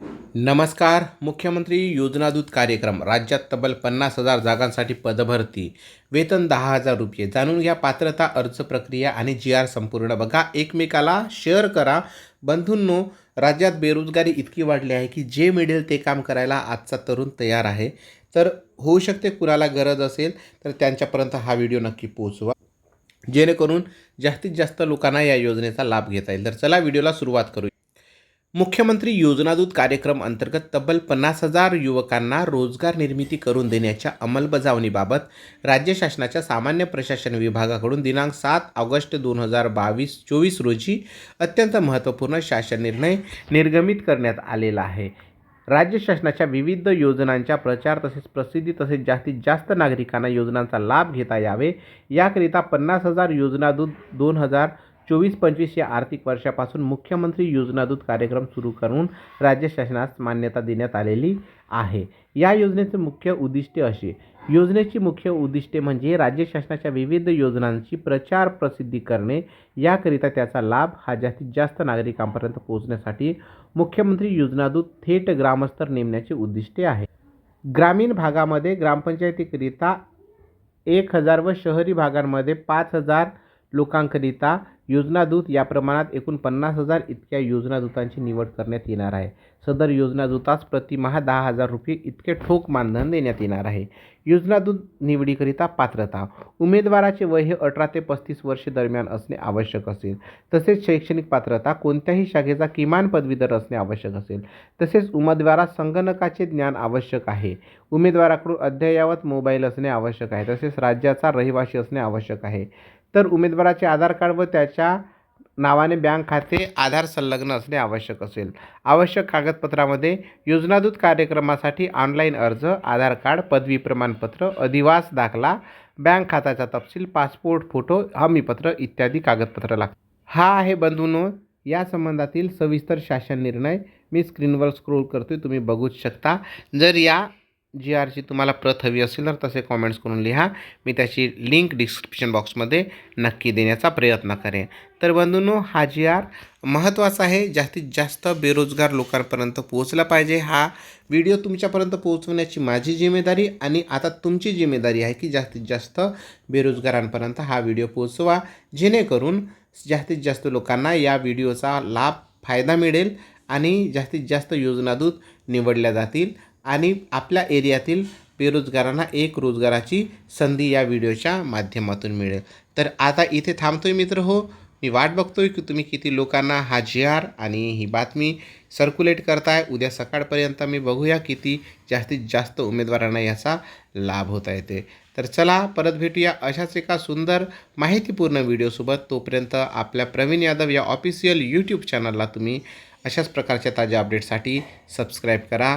नमस्कार. मुख्यमंत्री योजनादूत कार्यक्रम. राज्यात तब्बल पन्नास हजार जागांसाठी पदभरती. वेतन दहा हजार रुपये. जाणून घ्या पात्रता अर्ज प्रक्रिया आणि जी आर संपूर्ण. बघा एकमेकाला शेअर करा. बंधूंनो राज्यात बेरोजगारी इतकी वाढली आहे की जे मिळेल ते काम करायला आजचा तरुण तयार आहे. तर होऊ शकते कुणाला गरज असेल तर त्यांच्यापर्यंत हा व्हिडिओ नक्की पोहोचवा. जेणेकरून जास्तीत जास्त लोकांना या योजनेचा लाभ घेता येईल. तर चला व्हिडिओला सुरुवात करू मुख्यमंत्री योजनादूत कार्यक्रम अंतर्गत तब्बल पन्नास हजार युवकांना रोजगार निर्मिती करून देण्याच्या अंमलबजावणीबाबत राज्य शासनाच्या सामान्य प्रशासन विभागाकडून दिनांक सात ऑगस्ट दोन हजार बावीस चोवीस रोजी अत्यंत महत्त्वपूर्ण शासन निर्णय निर्गमित करण्यात आलेला आहे. राज्य शासनाच्या विविध योजनांच्या प्रचार तसेच प्रसिद्धी तसेच जास्तीत जास्त नागरिकांना योजनांचा लाभ घेता यावे. याकरिता पन्नास हजार योजनादूत दोन हजार चोवीस पंचवीस या आर्थिक वर्षापासून मुख्यमंत्री योजनादूत कार्यक्रम सुरू करून राज्य शासनास मान्यता देण्यात आलेली आहे. या योजनेचे मुख्य उद्दिष्टे असे योजनेची मुख्य उद्दिष्टे म्हणजे राज्य शासनाच्या विविध योजनांची प्रचार प्रसिद्धी करणे. याकरिता त्याचा लाभ हा जास्तीत जास्त नागरिकांपर्यंत पोहोचण्यासाठी मुख्यमंत्री योजनादूत थेट ग्रामस्तर नेमण्याचे उद्दिष्टे आहे. ग्रामीण भागामध्ये ग्रामपंचायतीकरिता एक हजार व शहरी भागांमध्ये पाच हजार लोकांकरिता योजनादूत या प्रमाणात एकूण पन्नास हजार इतक्या योजनादूतांची निवड करण्यात येणार आहे. सदर योजनादूतास प्रतिमहा दहा हजार रुपये इतके ठोक मानधन देण्यात येणार आहे. योजनादूत निवडीकरिता पात्रता. उमेदवाराचे वय हे अठरा ते पस्तीस वर्षे दरम्यान असणे आवश्यक असेल. तसेच शैक्षणिक पात्रता कोणत्याही शाखेचा किमान पदवीधर असणे आवश्यक असेल. तसेच उमेदवारास संगणकाचे ज्ञान आवश्यक आहे. उमेदवाराकडून अद्ययावत मोबाईल असणे आवश्यक आहे. तसेच राज्याचा रहिवासी असणे आवश्यक आहे. तर उमेदवाराचे आधार कार्ड व त्याच्या नावाने बँक खाते आधार संलग्न असणे आवश्यक असेल. आवश्यक कागदपत्रामध्ये योजनादूत कार्यक्रमासाठी ऑनलाईन अर्ज आधार कार्ड पदवी प्रमाणपत्र अधिवास दाखला बँक खात्याचा तपशील पासपोर्ट फोटो हमीपत्र इत्यादी कागदपत्र लागतात. हा आहे बंधूनो या संबंधातील सविस्तर शासन निर्णय. मी स्क्रीनवर स्क्रोल करतोय तुम्ही बघूच शकता. जर या जी आरची तुम्हाला प्रत हवी असेल तर तसे कॉमेंट्स करून लिहा. मी त्याची लिंक डिस्क्रिप्शन बॉक्समध्ये नक्की देण्याचा प्रयत्न करेन. तर बंधूंनो हा जी आर महत्त्वाचा आहे. जास्तीत जास्त बेरोजगार लोकांपर्यंत पोहोचला पाहिजे हा. व्हिडिओ तुमच्यापर्यंत पोहोचवण्याची माझी जिम्मेदारी आणि आता तुमची जिम्मेदारी आहे की जास्तीत जास्त बेरोजगारांपर्यंत हा व्हिडिओ पोहोचवा. जेणेकरून जास्तीत जास्त लोकांना या व्हिडिओचा लाभ फायदा मिळेल आणि जास्तीत जास्त योजनादूत निवडल्या जातील. आणि आपल्या एरियातील बेरोजगारांना एक रोजगाराची संधी या व्हिडिओच्या माध्यमातून मिळेल. तर आता इथे थांबतोय मित्र हो. मी वाट बघतोय की तुम्ही किती लोकांना हा जी आर आणि ही बातमी सर्क्युलेट करताय. उद्या सकाळपर्यंत मी बघूया किती जास्तीत जास्त उमेदवारांना याचा लाभ होता येते. तर चला परत भेटूया अशाच एका सुंदर माहितीपूर्ण व्हिडिओसोबत. तोपर्यंत आपल्या प्रवीण यादव या ऑफिशियल यूट्यूब चॅनलला तुम्ही अशाच प्रकारच्या ताज्या अपडेटसाठी सबस्क्राईब करा.